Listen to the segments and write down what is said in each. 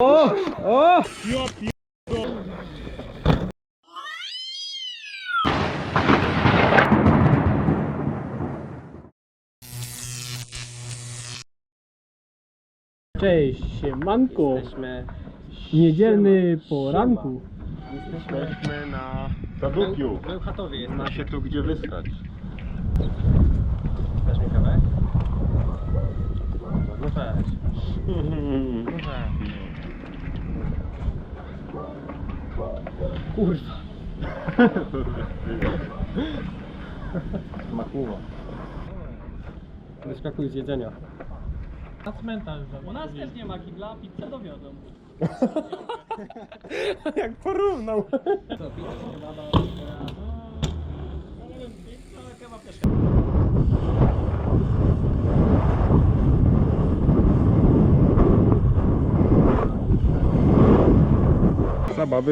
O! O! Cześć, siemanko. Jesteśmy, Niedzielny poranku. Jesteśmy na Zadupiu. w Bełchatowie jest. Ma się tu gdzie wystać. Dasz mi kawę? No weź. No weź. Kurwa. Smakuło. Wyskakuj z jedzenia. Na cmentarz U nas też nie ma kibla, pizzę dowiodą. Jak porównał. Co, pizza chyba do... No,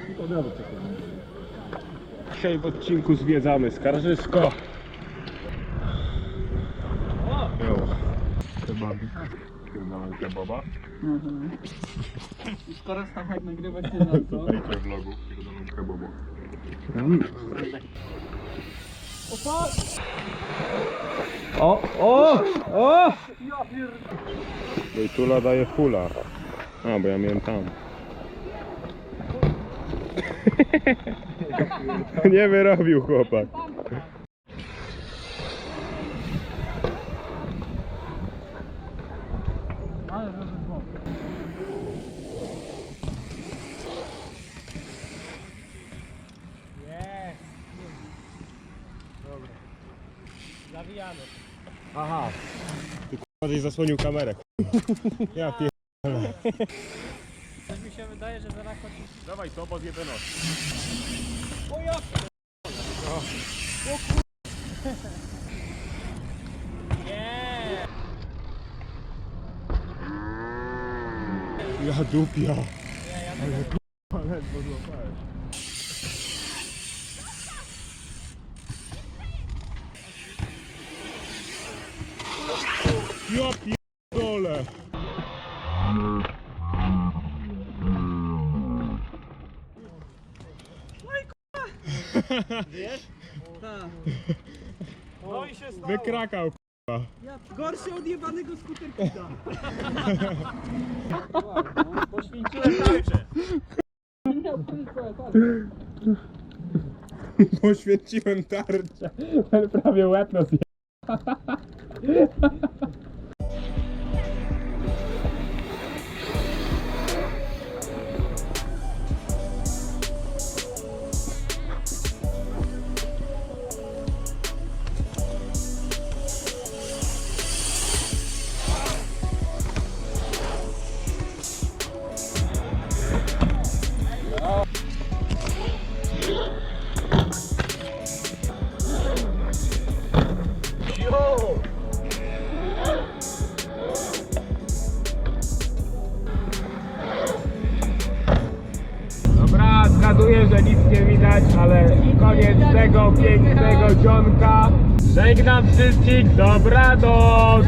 Zabawy w kuli. Dzisiaj w odcinku zwiedzamy Skarżysko. Kebabik. Pierdolę kebaba. Skoro Stachak nagrywa się na to. Dajcie vlogu. Pierdolę kebaba. O! O! O! No i Tula daje fula. A, bo ja miałem tam. Nie wyrobił chłopak. Zawijamy. Aha. Ty k***a zasłonił kamerę. Ja pier... Coś mi się wydaje, że zaraz chodzi... Dawaj to, bo zjebę nos. O ja! Nie! Ja dupia. Nie, ja Ale ledwo złapałeś. Ja pierdolę. No i się stało. Wykrakał Gorszy od jebanego skuterkita. Poświęciłem tarczę. Poświęciłem tarczę. Ale prawie łeb nas je... Dobra, zgaduję, że nic nie widać, ale koniec tego pięknego dzionka. Żegnam wszystkich, dobranoc!